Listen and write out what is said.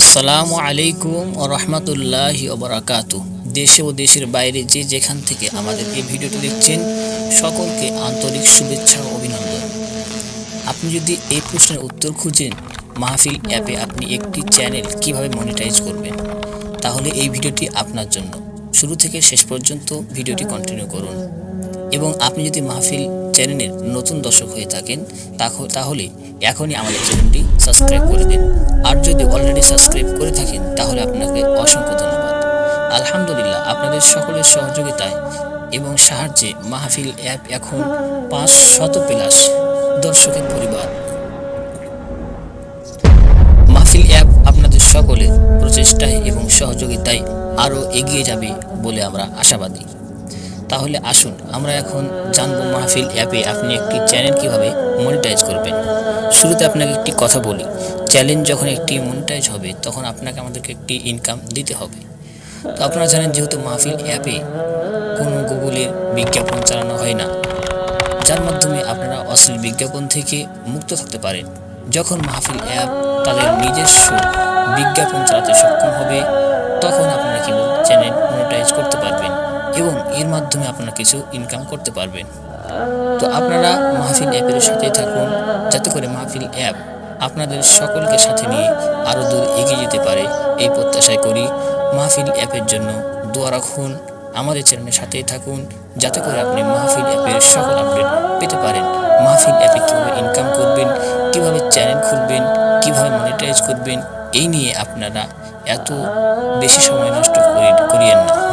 আসসালামু আলাইকুম ও রহমতুল্লাহ ওবরাকাত দেশে ও দেশের বাইরে যে যেখান থেকে আমাদের এই ভিডিওটি দেখছেন, সকলকে আন্তরিক শুভেচ্ছা ও অভিনন্দন। আপনি যদি এই প্রশ্নের উত্তর খুঁজেন, মাহফিল অ্যাপে আপনি একটি চ্যানেল কীভাবে মনিটাইজ করবেন, তাহলে এই ভিডিওটি আপনার জন্য। শুরু থেকে শেষ পর্যন্ত ভিডিওটি কন্টিনিউ করুন। এবং আপনি যদি মাহফিল চ্যানেলের নতুন দর্শক হয়ে থাকেন তাহ- তাহলে এখনই আমাদের চ্যানেলটি সাবস্ক্রাইব করে দিন। আর যদি অলরেডি সাবস্ক্রাইব করে থাকেন, তাহলে আপনাকে অসংখ্য ধন্যবাদ। আলহামদুলিল্লাহ, আপনাদের সকলের সহযোগিতায় এবং সাহায্যে মাহফিল অ্যাপ এখন পাঁচ শত প্লাস দর্শকের পরিবার। মাহফিল অ্যাপ আপনাদের সকলের প্রচেষ্টায় এবং সহযোগিতায় আরও এগিয়ে যাবে বলে আমরা আশাবাদী। তাহলে আসুন, আমরা এখন জানব মাহফিল অ্যাপে আপনি একটি চ্যানেল কীভাবে মনিটাইজ করবেন। শুরুতে আপনাকে একটি কথা বলি চ্যানেল যখন একটি মনিটাইজ হবে, তখন আপনাকে আমাদেরকে একটি ইনকাম দিতে হবে। তো আপনারা জানেন যেহেতু মাহফিল অ্যাপে কোনো গুগলের বিজ্ঞাপন চালানো হয় না, যার মাধ্যমে আপনারা অশ্লীল বিজ্ঞাপন থেকে মুক্ত থাকতে পারেন। যখন মাহফিল অ্যাপ তাদের নিজস্ব বিজ্ঞাপন চালাতে সক্ষম হবে, তখন আপনারা কেবল এবং এর মাধ্যমে আপনারা কিছু ইনকাম করতে পারবেন। তো আপনারা মাহফিল অ্যাপের সাথে থাকুন, যাতে করে মাহফিল অ্যাপ আপনাদের সকলকে সাথে নিয়ে আরও দূর এগিয়ে যেতে পারে। এই প্রত্যাশায় করি মাহফিল অ্যাপের জন্য দোয়া রাখুন, আমাদের চ্যানেলের সাথেই থাকুন, যাতে করে আপনি মাহফিল অ্যাপের সকল আপডেট পেতে পারেন। মাহফিল অ্যাপে কীভাবে ইনকাম করবেন, কীভাবে চ্যানেল খুলবেন, কীভাবে মনিটাইজ করবেন, এই নিয়ে আপনারা এত বেশি সময় নষ্ট করি- করিয়েন না।